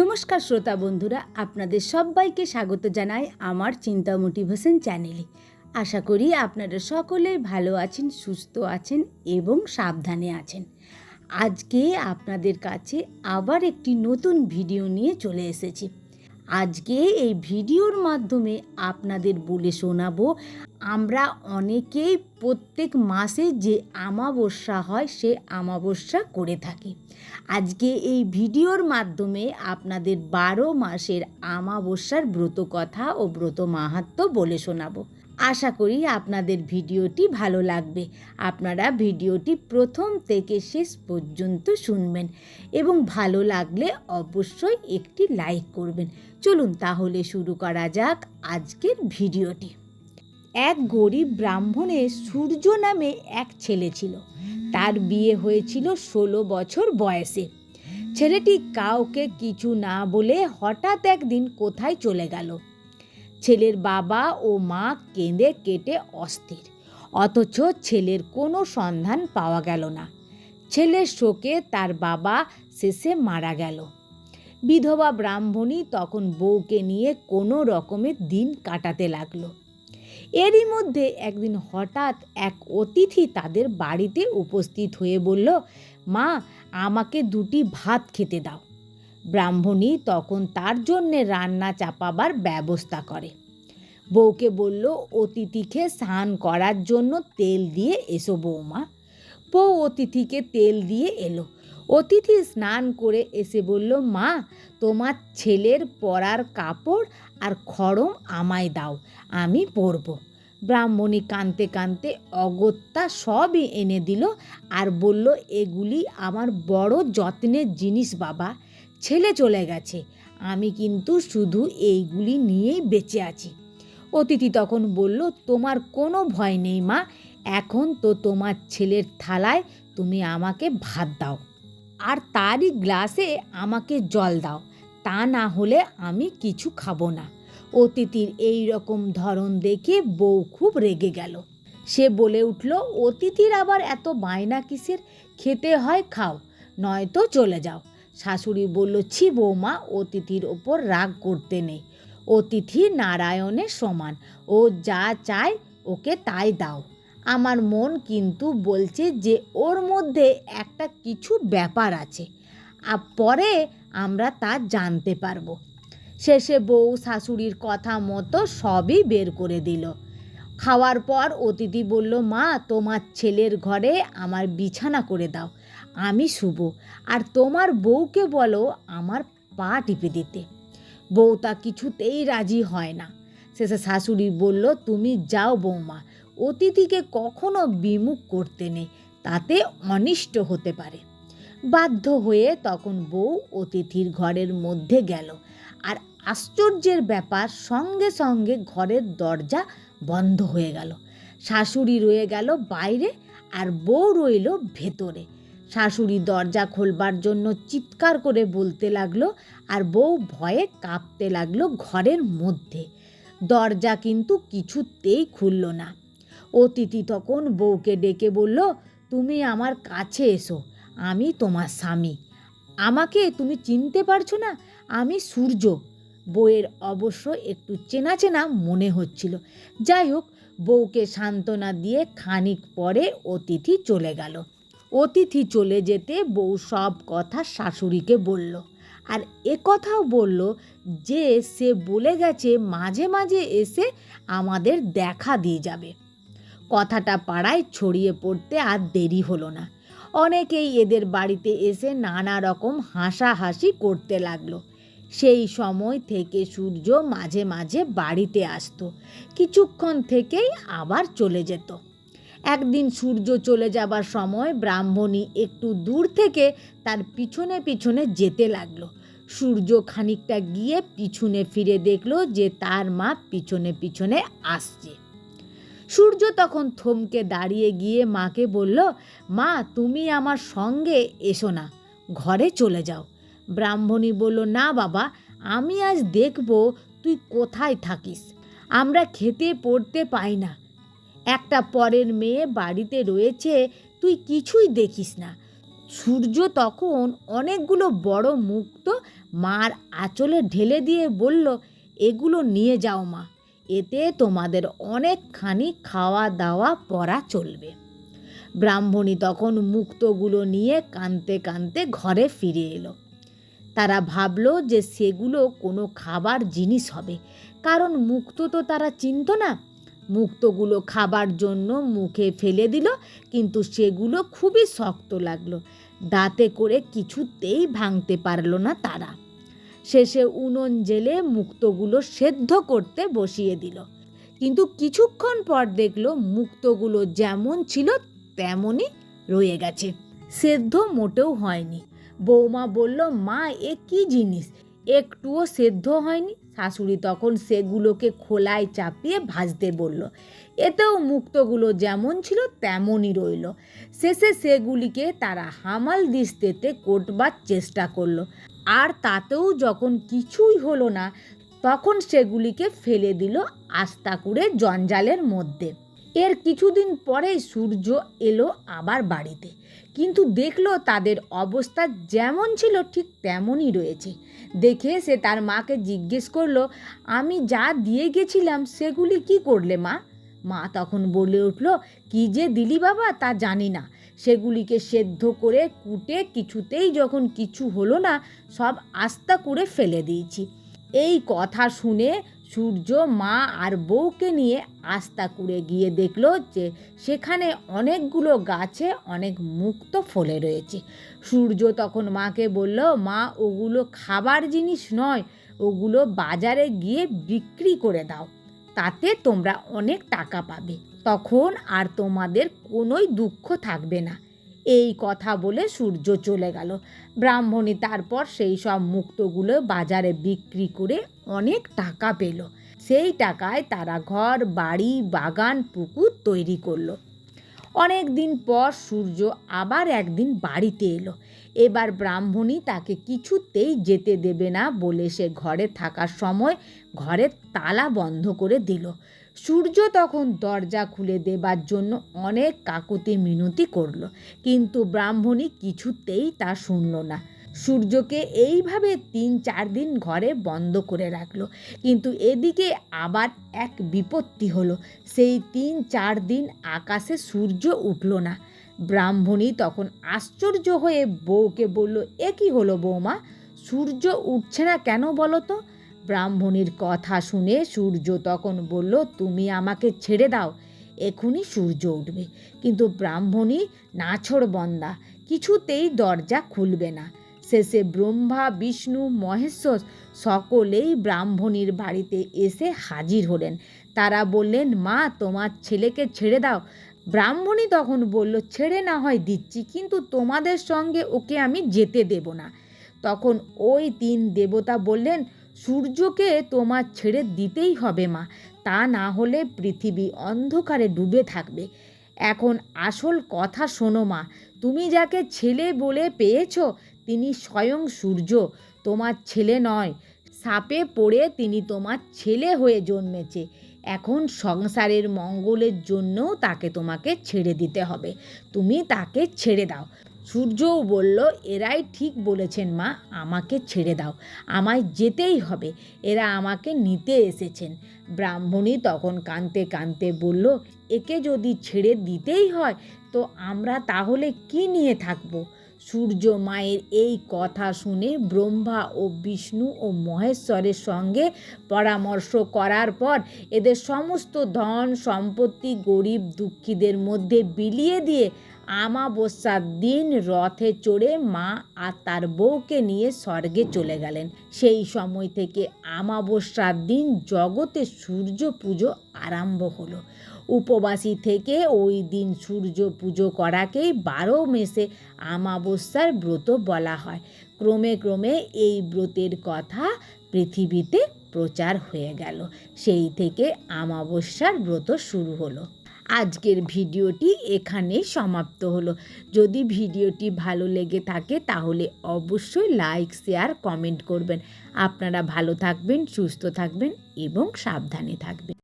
নমস্কার শ্রোতা বন্ধুরা, আপনাদের সবাইকে স্বাগত জানাই আমার চিন্তা মোটিভেশন চ্যানেলে। আশা করি আপনারা সকলে ভালো আছেন, সুস্থ আছেন এবং সাবধানে আছেন। আজকে আপনাদের কাছে আবার একটি নতুন ভিডিও নিয়ে চলে এসেছি। আজকে এই ভিডিওর মাধ্যমে আপনাদের বলে শোনাবো, আমরা অনেকেই প্রত্যেক মাসে যে আমাবস্যা হয় সে আমাবস্যা করে থাকি। আজকে এই ভিডিওর মাধ্যমে আপনাদের বারো মাসের আমাবস্যার ব্রত কথা ও ব্রত মাহাত্ম বলে শোনাবো। আশা করি আপনাদের ভিডিওটি ভালো লাগবে। আপনারা ভিডিওটি প্রথম থেকে শেষ পর্যন্ত শুনবেন এবং ভালো লাগলে অবশ্যই একটি লাইক করবেন। চলুন তাহলে শুরু করা যাক আজকের ভিডিওটি। এক গরিব ব্রাহ্মণের সূর্য নামে এক ছেলে ছিল। তার বিয়ে হয়েছিল ষোলো বছর বয়সে। ছেলেটি কাউকে কিছু না বলে হঠাৎ একদিন কোথায় চলে গেল? ছেলের বাবা ও মা কেঁদে কেটে অস্থির। অথচ ছেলের কোনো সন্ধান পাওয়া গেল না। ছেলের শোকে তার বাবা শেষে মারা গেল। বিধবা ব্রাহ্মণী তখন বউকে নিয়ে কোনো রকমের দিন কাটাতে লাগল। এরই মধ্যে একদিন হঠাৎ এক অতিথি তাদের বাড়িতে উপস্থিত হয়ে বলল, মা, আমাকে দুটি ভাত খেতে দাও। ব্রাহ্মণী তখন তার জন্যে রান্না চাপাবার ব্যবস্থা করে। বউকে বলল, অতিথিকে স্নান করার জন্য তেল দিয়ে এসো বৌমা বউ অতিথিকে তেল দিয়ে এলো। অতিথি স্নান করে এসে বলল, মা, তোমার ছেলের পরার কাপড় আর খড়ম আমায় দাও, আমি পরব। ব্রাহ্মণী কানতে কানতে অগত্যা সবই এনে দিল আর বলল, এগুলি আমার বড় যত্নের জিনিস বাবা ছেলে চলে গেছে। আমি কিন্তু শুধু এইগুলি নিয়েই বেঁচে আছি। অতিথি তখন বলল, তোমার কোনো ভয় নেই মা, এখন তো তোমার ছেলের থালায় তুমি আমাকে ভাত দাও আর তারই গ্লাসে আমাকে জল দাও। তা না হলে আমি কিছু খাব না। অতিথির এই রকম ধরন দেখে বউ খুব রেগে গেল। সে বলে উঠল, অতিথির আবার এত বায়না কিসের? খেতে হয়, খাও, নয়তো চলে যাও। শাশুড়ি বলল, ছি বৌমা, অতিথির ওপর রাগ করতে নেই। অতিথি নারায়ণের সমান। ও যা চায় ওকে তাই দাও। আমার মন কিন্তু বলছে যে ওর মধ্যে একটা কিছু ব্যাপার আছে। আর পরে আমরা তা জানতে পারব। শেষে বউ শাশুড়ির কথা মতো সবই বের করে দিল। খাওয়ার পর অতিথি বলল, মা, তোমার ছেলের ঘরে আমার বিছানা করে দাও। আমি শুভ। আর তোমার বউকে বলো আমার পা টিপে দিতে। বউ তা কিছুতেই রাজি হয় না। শেষে শাশুড়ি বলল, তুমি যাও বৌমা অতিথিকে কখনো বিমুখ করতে নেই, তাতে অনিষ্ট হতে পারে। বাধ্য হয়ে তখন বউ অতিথির ঘরের মধ্যে গেল। আর আশ্চর্যের ব্যাপার, সঙ্গে সঙ্গে ঘরের দরজা বন্ধ হয়ে গেল। শাশুড়ি রয়ে গেল বাইরে আর বউ রইল ভেতরে। শাশুড়ি দরজা খোলবার জন্য চিৎকার করে বলতে লাগল আর বউ ভয়ে কাঁপতে লাগল ঘরের মধ্যে। দরজা কিন্তু কিছুতেই খুলল না। অতিথি তখন বউকে ডেকে বলল, তুমি আমার কাছে এসো, আমি তোমার স্বামী। আমাকে তুমি চিনতে পারছ না, আমি সূর্য। বউয়ের অবশ্য একটু চেনা চেনা মনে হচ্ছিল। যাই হোক, বউকে সান্ত্বনা দিয়ে খানিক পরে অতিথি চলে গেল। অতিথি চলে যেতে বউ সব কথা শাশুড়িকে বলল। আর কথাও বলল যে, সে বলে গেছে মাঝে মাঝে এসে আমাদের দেখা দিয়ে যাবে। কথাটা পাড়ায় ছড়িয়ে পড়তে আর দেরি হলো না। অনেকেই এদের বাড়িতে এসে নানা রকম হাসাহাসি করতে লাগল। সেই সময় থেকে সূর্য মাঝে মাঝে বাড়িতে আসতো। কিছুক্ষণ থেকেই আবার চলে যেত। একদিন সূর্য চলে যাবার সময় ব্রাহ্মণী একটু দূর থেকে তার পিছনে পিছনে যেতে লাগল। সূর্য খানিকটা গিয়ে পিছনে ফিরে দেখল যে তার মা পিছনে পিছনে আসছে। সূর্য তখন থমকে দাঁড়িয়ে গিয়ে মাকে বলল, মা, তুমি আমার সঙ্গে এসো না, ঘরে চলে যাও। ব্রাহ্মণী বলল, না বাবা, আমি আজ দেখব তুই কোথায় থাকিস। আমরা খেতে পড়তে পাই না। একটা পরের মেয়ে বাড়িতে রয়েছে, তুই কিছুই দেখিস না। সূর্য তখন অনেকগুলো বড় মুক্ত মার আঁচলে ঢেলে দিয়ে বলল, এগুলো নিয়ে যাও মা, এতে তোমাদের অনেকখানি খাওয়া দাওয়া পরা চলবে। ব্রাহ্মণী তখন মুক্তগুলো নিয়ে কানতে কানতে ঘরে ফিরে এলো। তারা ভাবলো যে সেগুলো কোনো খাবার জিনিস হবে, কারণ মুক্ত তো তারা চিনত না। মুক্তগুলো খাবার জন্য মুখে ফেলে দিল, কিন্তু সেগুলো খুবই শক্ত লাগল। দাঁতে করে কিছুতেই ভাঙতে পারল না তারা। শেষে উনুন জেলে মুক্তগুলো সেদ্ধ করতে বসিয়ে দিল। কিন্তু কিছুক্ষণ পর দেখল মুক্তগুলো যেমন ছিল তেমনই রয়ে গেছে। সেদ্ধ মোটেও হয়নি। বৌমা বলল, মা, এ কি জিনিস? একটুও সেদ্ধ হয়নি? শাশুড়ি তখন সেগুলোকে খোলায় চাপিয়ে ভাজতে বলল, এতেও মুক্তগুলো যেমন ছিল তেমনই রইল। শেষে সেগুলিকে তারা হামাল দিস্তেতে কোটবার চেষ্টা করল। আর তাতেও যখন কিছুই হলো না, তখন সেগুলিকে ফেলে দিল আস্তাকুড়ে জঞ্জালের মধ্যে। এর কিছুদিন পরেই সূর্য এলো আবার বাড়িতে। কিন্তু দেখল তাদের অবস্থা যেমন ছিল ঠিক তেমনই রয়েছে। দেখে সে তার মাকে জিজ্ঞেস করল, আমি যা দিয়ে গেছিলাম সেগুলি কি করলে মা? মা তখন বলে উঠল, কি যে দিলি বাবা তা জানি না। সেগুলিকে সেদ্ধ করে কুটে কিছুতেই যখন কিছু হলো না, সব আস্তা করে ফেলে দিয়েছি। এই কথা শুনে সূর্য, মা আর বউকে নিয়ে আস্তা করে গিয়ে দেখল যে সেখানে অনেকগুলো গাছে অনেক মুক্ত ফলে রয়েছে। সূর্য তখন মাকে বলল, মা, ওগুলো খাবার জিনিস নয়, ওগুলো বাজারে গিয়ে বিক্রি করে দাও, তাতে তোমরা অনেক টাকা পাবে। তখন আর তোমাদের কোনোই দুঃখ থাকবে না। এই কথা বলে সূর্য চলে গেল। ব্রাহ্মণী তারপর সেই সব মুক্তগুলো বাজারে বিক্রি করে অনেক টাকা পেল। সেই টাকায় তারা ঘর, বাড়ি, বাগান, পুকুর তৈরি করল। অনেক দিন পর সূর্য আবার একদিন বাড়িতে এলো। এবার ব্রাহ্মণী তাকে কিছুতেই যেতে দেবে না বলে সে ঘরে থাকার সময় ঘরের তালা বন্ধ করে দিল। সূর্য তখন দরজা খুলে দেবার জন্য অনেক কাকুতি মিনতি করল, কিন্তু ব্রাহ্মণী কিছুতেই তা শুনল না। সূর্যকে এইভাবে তিন চার দিন ঘরে বন্ধ করে রাখল, কিন্তু এদিকে আবার এক বিপত্তি হলো, সেই তিন চার দিন আকাশে সূর্য উঠল না। ব্রাহ্মণী তখন আশ্চর্য হয়ে বউকে বলল, এ কি হলো বৌমা? সূর্য উঠছে না কেন বলো তো? ব্রাহ্মণীর কথা শুনে সূর্য তখন বলল, তুমি আমাকে ছেড়ে দাও এখনই সূর্য উঠবে। কিন্তু ব্রাহ্মণী নাছড় বন্দা, কিছুতেই দরজা খুলবে না। শেষে ব্রহ্মা, বিষ্ণু, মহেশ্বর সকলেই ব্রাহ্মণীর বাড়িতে এসে হাজির হলেন। তারা বললেন, মা, তোমার ছেলেকে ছেড়ে দাও। ব্রাহ্মণী তখন বলল, ছেড়ে না হয় দিচ্ছি, কিন্তু তোমাদের সঙ্গে ওকে আমি যেতে দেব না। তখন ওই তিন দেবতা বললেন সূর্যকে তোমার ছেড়ে দিতেই হবে মা, তা না হলে পৃথিবী অন্ধকারে ডুবে থাকবে। এখন আসল কথা শোনো মা, তুমি যাকে ছেলে বলে পেয়েছ, তিনি স্বয়ং সূর্য, তোমার ছেলে নয়। সাপে পড়ে তিনি তোমার ছেলে হয়ে জন্মেছে। এখন সংসারের মঙ্গলের জন্যও তাকে তোমাকে ছেড়ে দিতে হবে। তুমি তাকে ছেড়ে দাও। সূর্যও বলল, এরাই ঠিক বলেছেন মা, আমাকে ছেড়ে দাও। আমায় যেতেই হবে, এরা আমাকে নিতে এসেছেন। ব্রাহ্মণী তখন কানতে কানতে বলল, একে যদি ছেড়ে দিতেই হয়, তো আমরা তাহলে কি নিয়ে থাকব? সূর্য মায়ের এই কথা শুনে ব্রহ্মা ও বিষ্ণু ও মহেশ্বরের সঙ্গে পরামর্শ করার পর এদের সমস্ত ধন, সম্পত্তি, গরিব দুঃখীদের মধ্যে বিলিয়ে দিয়ে আমাবস্যার দিন রথে চড়ে মা আর তার বউকে নিয়ে স্বর্গে চলে গেলেন। সেই সময় থেকে আমাবস্যার দিন জগতে সূর্য পুজো আরম্ভ হলো। উপবাসী থেকে ওই দিন সূর্য পুজো করাকেই বারো মেসে আমাবস্যার ব্রত বলা হয়। ক্রমে ক্রমে এই ব্রতের কথা পৃথিবীতে প্রচার হয়ে গেল। সেই থেকে আমাবস্যার ব্রত শুরু হলো। আজকের ভিডিওটি এখানে সমাপ্ত হলো। যদি ভিডিওটি ভালো লেগে থাকে, তাহলে অবশ্যই লাইক, শেয়ার, কমেন্ট করবেন। আপনারা ভালো থাকবেন, সুস্থ থাকবেন এবং সাবধানে থাকবেন।